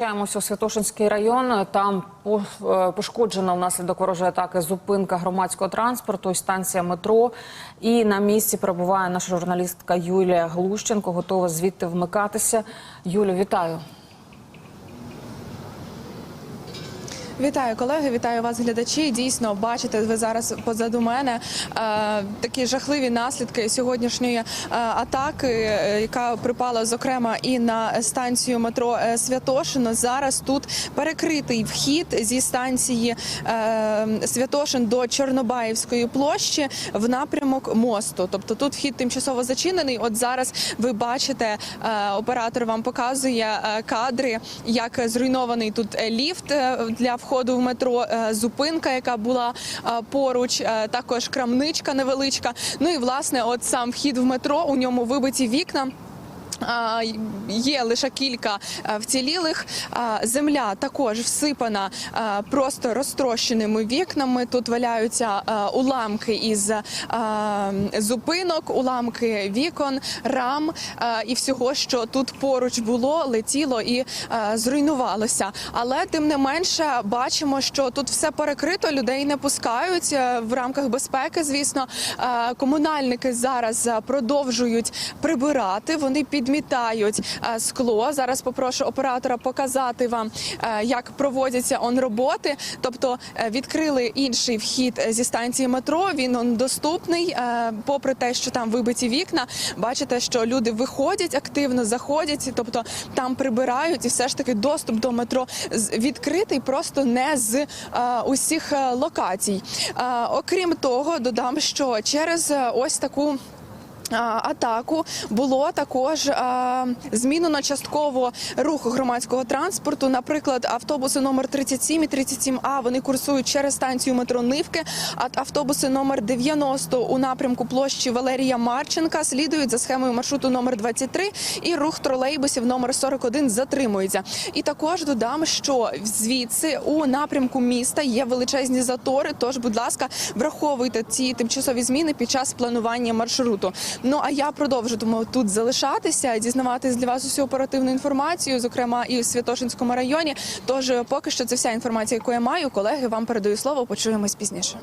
Переміщаємося у Святошинський район. Там е, пошкоджена внаслідок ворожої атаки зупинка громадського транспорту і станція метро. І на місці перебуває наша журналістка Юлія Глущенко, готова звідти вмикатися. Юлю, вітаю. Вітаю колеги, вітаю вас, глядачі. Дійсно, бачите, ви зараз позаду мене е, такі жахливі наслідки сьогоднішньої е, атаки, е, яка припала зокрема і на станцію метро Святошино. Зараз тут перекритий вхід зі станції Святошин до Чорнобаївської площі в напрямок мосту. Тобто тут вхід тимчасово зачинений. От зараз ви бачите, оператор вам показує кадри, як зруйнований тут ліфт для входу в метро, е, зупинка, яка була е, поруч, е, також крамничка невеличка. Ну і власне, от сам вхід в метро, у ньому вибиті вікна. Є лише кілька е, вцілілих. Земля також всипана е, просто розтрощеними вікнами. Тут валяються е, уламки із зупинок, уламки вікон, рам і всього, що тут поруч було, летіло і зруйнувалося. Але тим не менше бачимо, що тут все перекрито, людей не пускають в рамках безпеки. Звісно, комунальники зараз продовжують прибирати. Вони підмітають е, скло. Зараз попрошу оператора показати вам, е, як проводяться он роботи. Тобто е, відкрили інший вхід зі станції метро. Він он доступний, попри те, що там вибиті вікна. Бачите, що люди виходять активно, заходять, тобто там прибирають, і все ж таки доступ до метро відкритий, просто не з усіх локацій. Окрім того, додам, що через ось таку. А, Атаку було також змінено частково рух громадського транспорту. Наприклад, автобуси номер 37 і 37А вони курсують через станцію метро Нивки. А автобуси номер 90 у напрямку площі Валерія Марченка слідують за схемою маршруту номер 23 і рух тролейбусів номер 41 затримується. І також додам, що звідси у напрямку міста є величезні затори. Тож, будь ласка, враховуйте ці тимчасові зміни під час планування маршруту. Ну а я продовжуватиму тут залишатися, дізнаватись для вас усю оперативну інформацію, зокрема і у Святошинському районі. Тож поки що це вся інформація, яку я маю. Колеги, вам передаю слово. Почуємось пізніше.